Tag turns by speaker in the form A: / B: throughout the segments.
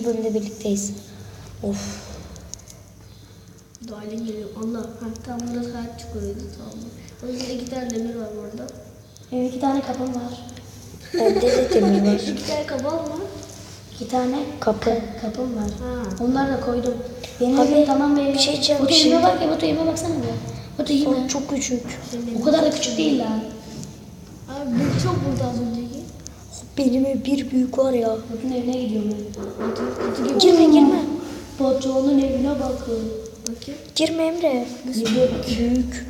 A: ikinci bölümde birlikteyiz. Of.
B: Doğayla geliyor. Allah. Ha, tamam burada saat çıkıyordu. Tamam. O yüzden iki tane demir var burada.
C: Benim iki tane kapım var.
A: Bende de demir var.
B: İki tane kabal mı?
C: İki tane
A: Kapı.
C: kapım var.
B: Ha.
C: Onları da koydum. Benim
A: Abi,
C: evim tamam benim.
A: bir şey diyeceğim, şey
C: evime bak ya Batu evime baksana bir.
A: O
C: mi?
A: çok küçük.
C: O kadar da küçük değil lan.
B: Abi bu çok burada az.
A: Benim bir büyük var ya.
C: Batu'nun evine gidiyorum ben.
A: Girme girme.
C: Batu'nun evine bakın.
B: Bakayım.
A: Girme Emre. Büyük.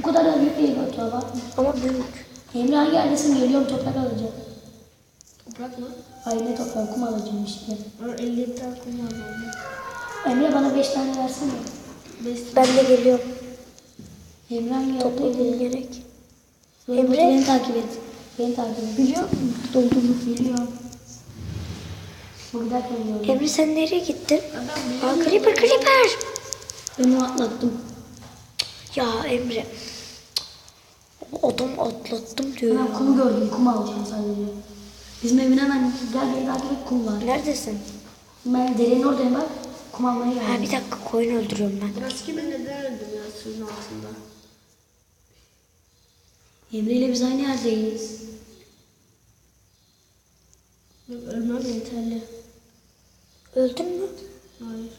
C: O kadar da büyük değil Batu bak.
A: Ama büyük.
C: Emre hangi yerdesin? Geliyorum toprak alacağım.
B: Toprak mı?
C: Ay ne toprak kum alacağım işte.
B: Var 50 tane kum bende.
C: Emre bana beş tane versene.
B: Beş
A: Ben de geliyorum.
C: Emre hangi
A: Toplamam
C: yerdeydi?
A: gerek.
C: Emre
A: Emre.
C: beni takip et. Beni takip et. Biliyor musun? Dolduğumu biliyorum. Gördüm.
A: Emre sen nereye gittin? Aa creeper creeper.
C: Ben onu atlattım.
A: Ya Emre. Adam atlattım diyor
C: Ben
A: ya.
C: kumu gördüm. Kum alacağım sadece. Bizim evin hemen gel beni takip et kum var.
A: Neredesin?
C: Ben derenin oradayım bak. Kum almaya geldim.
A: Ha bir dakika koyun öldürüyorum ben.
B: Burası kimin neden öldüm ya suyun altında?
C: Emre ile biz aynı yerdeyiz.
B: Ölmem yeterli.
A: Öldün mü?
B: Hayır.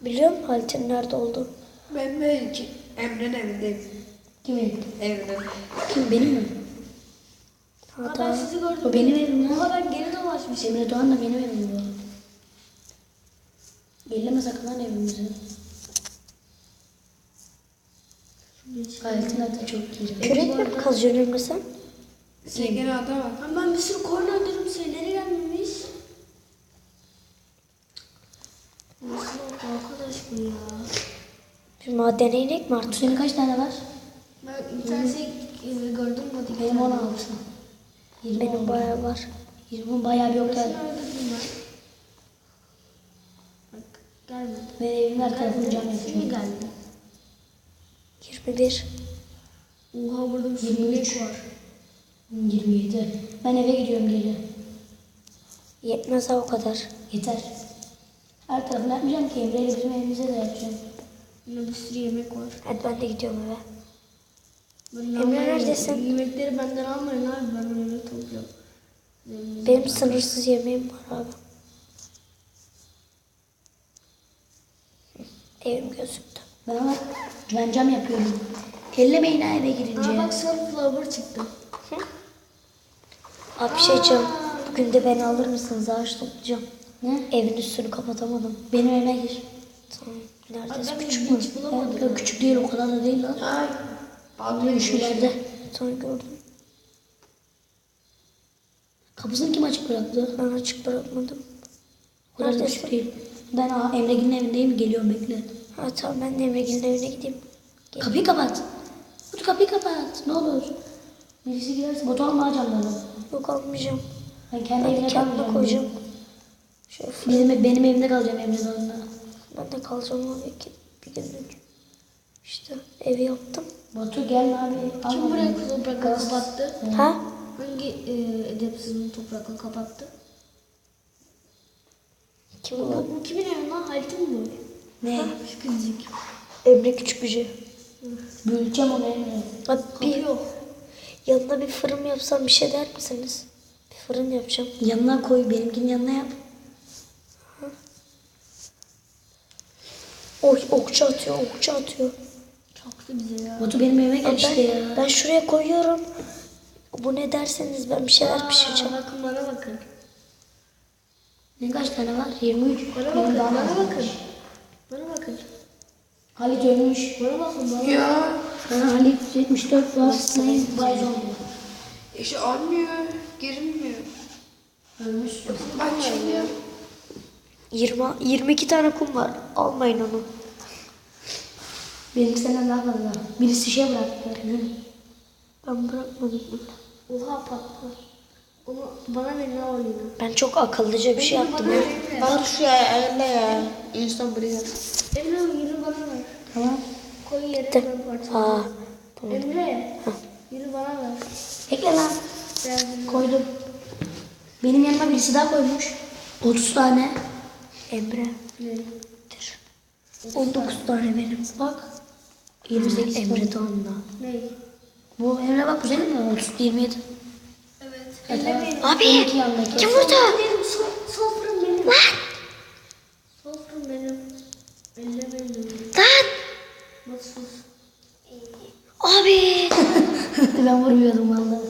A: Biliyor musun Halit'in nerede olduğunu?
D: Ben de Emre'nin evindeyim.
C: Kimin?
D: Evde.
C: Kim benim mi?
B: Ha, ben sizi gördüm.
C: O benim evim ya.
B: ben geri dolaşmışım.
C: Emre Doğan da benim evim bu. Elleme sakın lan Gayet da çok iyi.
A: kürek mi kazıyorsun Emre sen?
D: Gene ada bak.
B: Ha, ben bir sürü koyun öldürdüm şeyleri gelmemiş. Nasıl oldu arkadaş bu ya?
A: Bir madene inek mi artık?
C: Senin kaç tane var?
B: Ben bir tane şey gördüm bu
C: Benim 16. 20
A: Benim bayağı var.
C: 20 bayağı bir yok.
B: Bak gelmedi.
C: Ben evimin her tarafını cam
B: Şimdi
C: yapıyorum.
B: geldi.
A: 21.
B: Oha burada bir sürü
C: 23.
B: inek var.
C: 27. Ben eve gidiyorum geri.
A: Yetmez ha o kadar.
C: Yeter. Her tarafını yapmayacağım ki Emre ile bizim evimize de yapacağım.
B: Yine bir sürü yemek var.
A: Hadi ben de gidiyorum eve.
B: Ben
A: Emre
B: almayayım.
A: neredesin?
B: Yemekleri benden almayın abi ben o yemek topluyorum.
A: Benim sınırsız yemeğim var abi. Evim gözüktü.
C: Ben ama ben cam yapıyorum. Ellemeyin ha eve girince.
B: Aa bak sunflower çıktı.
A: Bir şey. Bugün de beni alır mısınız? Ağaç toplayacağım.
C: Ne?
A: Evin üstünü kapatamadım.
C: Benim evime gir.
A: Tamam. Neredesin?
B: ben
A: Küçük
B: hiç
A: mü?
B: bulamadım.
C: Ya, küçük değil o kadar da değil lan.
D: Ay.
C: Aldığım şuralarda.
A: Sonra gördüm.
C: Kapısını kim açık bıraktı?
A: Ben açık bırakmadım.
C: O kadar da
A: Neredesin?
C: küçük değil. Ben aa, Emre'nin evindeyim geliyorum bekle.
A: Ha tamam ben de Emre'nin evine gideyim. Gel.
C: Kapıyı kapat. Batu kapıyı kapat. Ne olur. Birisi girerse Batu alma camları.
A: Yok almayacağım.
C: Ben kendi
A: Ben de
C: evime
A: kendime koyacağım. Şöyle
C: Bizim, benim evimde kalacağım Emre'nin onunla.
A: ben de kalacağım abi iki, bir günlük. İşte evi yaptım.
C: Batu gelme abi.
B: Kim
C: beni.
B: toprakla kapattı?
A: Ha?
B: Hangi e, edepsiz bunu toprakla kapattı?
A: Kim
B: bu?
A: bu
B: kimin evi lan? Halit'in mi?
C: Ne?
B: Kızcık.
A: Emre küçük gücü.
C: Böleceğim onu Emre.
A: Abi bir
B: yok.
A: yanına bir fırın yapsam bir şey der misiniz? Bir fırın yapacağım.
C: Yanına koy. Benimkinin yanına yap.
A: Oy okçu atıyor, okçu atıyor.
B: Çaktı bize ya.
C: Batu benim evime gel
A: Abi
C: işte
A: ben,
C: ya.
A: ben şuraya koyuyorum. Bu ne derseniz ben bir şeyler pişireceğim.
B: Aa, bakın bana bakın.
C: Ne kaç tane var? 23.
B: Bana bakın, bana bakın. Bana.
C: Halit ölmüş.
B: Bana bakın bana.
D: Ya.
C: Ha, Halit 74 var. Ne? Bayzon.
D: İşte almıyor. Girilmiyor.
C: Ölmüş.
D: Açılıyor.
A: 20, 22 tane kum var. Almayın onu.
C: Benim senden daha fazla. Birisi şey bıraktı. Yün.
A: Ben bırakmadım.
B: Oha patlar. Onu bana verin al oyunu.
A: Ben çok akıllıca bir şey yaptım. ya.
D: Bak şu ya elle ya. İnsan buraya.
B: Emre bana.
C: Tamam.
B: Koy yere parçalayayım.
A: Aa, tamam.
B: Emre yürü bana ver.
C: Bekle lan.
B: Ben
C: Koydum. Benim yanıma birisi daha koymuş. 30 tane.
A: Emre.
B: Ne?
A: 19 tane benim.
C: Bak. 28
A: Emre de onda.
B: Ne?
C: Bu Emre bak güzel mi? 30 27.
B: Evet.
C: Evet.
A: Abi kim burada?
B: Benim so sofram benim. Sofram benim. Elle benim.
A: Lan
B: Nasıl?
A: abi.
C: ben vurmuyordum vallahi.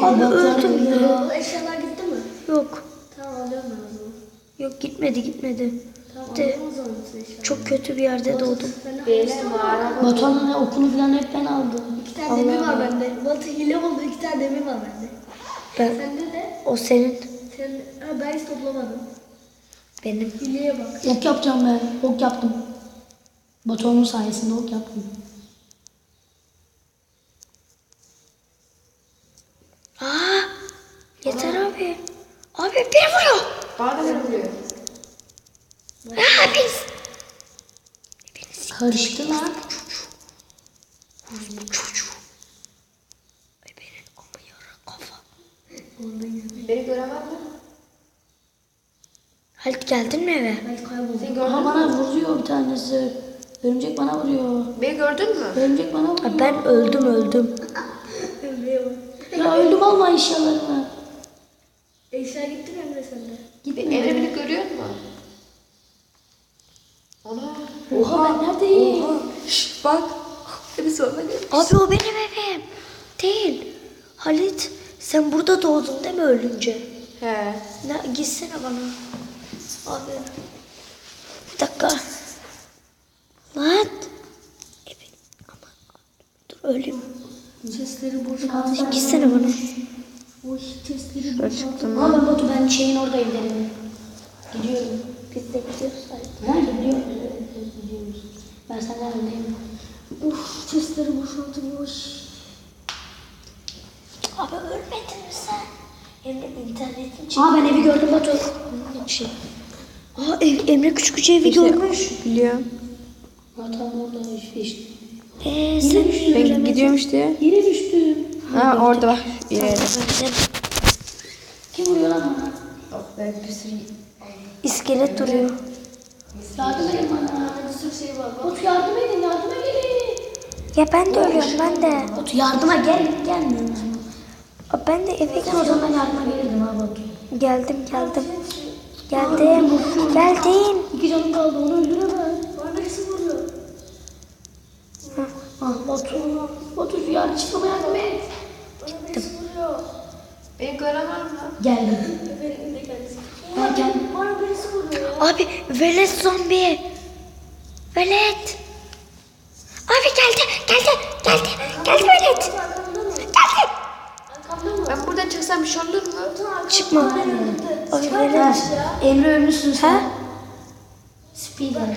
C: Abi
A: öldüm ya.
B: Bu eşyalar gitti mi?
A: Yok.
B: Tamam alıyorum ben o zaman.
A: Yok gitmedi gitmedi.
B: Tamam
A: De-
B: alıyorum o zaman bütün eşyaları.
A: Çok kötü bir yerde doğdum.
B: Ben
D: Beyler mağara
C: Batuhan'ın okunu falan hep ben aldım.
B: İki tane demir var bende. Batı hile oldu. iki tane demir var bende.
A: Ben
B: Sende de
A: o senin
B: sen ha, ben hiç toplamadım.
A: benim.
B: Hileye bak.
C: Ok yapacağım ben. Ok yaptım. Batuhan'ın sayesinde ok yaptım.
A: Aa yeter abi. Abi beni vuruyor.
D: Bana da vuruyor.
A: Aa biz.
C: Karıştı lan.
A: Bu çocuğu. Ay benim ama yara kafa.
D: Beni gören var mı?
A: Halit geldin mi eve?
B: Ben kayboldum.
D: Seni gördün
C: Aha bana vuruyor bir tanesi. Örümcek bana vuruyor.
D: Beni gördün mü?
C: Örümcek bana vuruyor.
A: Ben öldüm öldüm.
C: Ya öldüm alma eşyalarımı.
B: Eşya gitti mi Emre sende?
C: Gitme.
D: Emre beni görüyor mu? Ana.
C: Oha ben neredeyim?
D: Şşt bak. Beni sorma gel.
A: Abi o benim evim. Değil. Halit sen burada doğdun değil mi ölünce?
D: He.
A: Ne, gitsene bana. Abi. Bir dakika. Lan. Evet. Ama dur öleyim.
B: Chestleri boşalt.
A: Gitsene bana.
B: O chestleri boşalt.
C: Ama ben Batu ben şeyin oradayım dedim. Gidiyorum.
A: Biz de gidiyoruz Halit.
C: Nerede? Gidiyoruz. Ben senden öndeyim.
B: Uf chestleri boşaltılmış.
A: Abi ölmedin mi sen? Emre internetin çıktı.
C: Aa ben evi gördüm Batu.
A: İçin. Aa ev, Emre küçük küçük evi görmüş.
D: Biliyorum.
C: Ha tamam orada işte. işte.
A: Eee sen.
D: Ben
A: göremedin.
D: gidiyorum işte.
C: Yere düştüm.
D: Ha orada bak. İleride.
C: Kim vuruyor lan bana?
D: Bir sürü...
A: İskelet duruyor.
C: Yardım edin bana.
B: Bir sürü şey var.
C: Batu yardım edin yardıma gelin.
A: Ya ben de ölüyorum ben de.
C: Batu yardıma gel gelmiyor musun?
A: Ben de eve
C: Sen o zaman yardıma gelirdim ha Batu.
A: geldim geldim. Geldim. Geldim.
C: İki canım kaldı onu öldüremez.
B: Bana birisi vuruyor.
C: Ah Batu. Batu şu yardım çıkmama yardım et.
B: Vuruyor.
D: Beni gören var mı?
C: Geldim.
B: Benim de kendisi.
C: Ben geldim.
B: Bana birisi vuruyor.
A: Abi velet zombi. Velet. Abi geldi geldi geldi. Geldi velet. Geldi.
D: Ben buradan çıksam bir şey olur mu?
A: Çıkma. Abi velet.
C: Emre ölmüşsün sen.
A: Ha?
C: Speeder.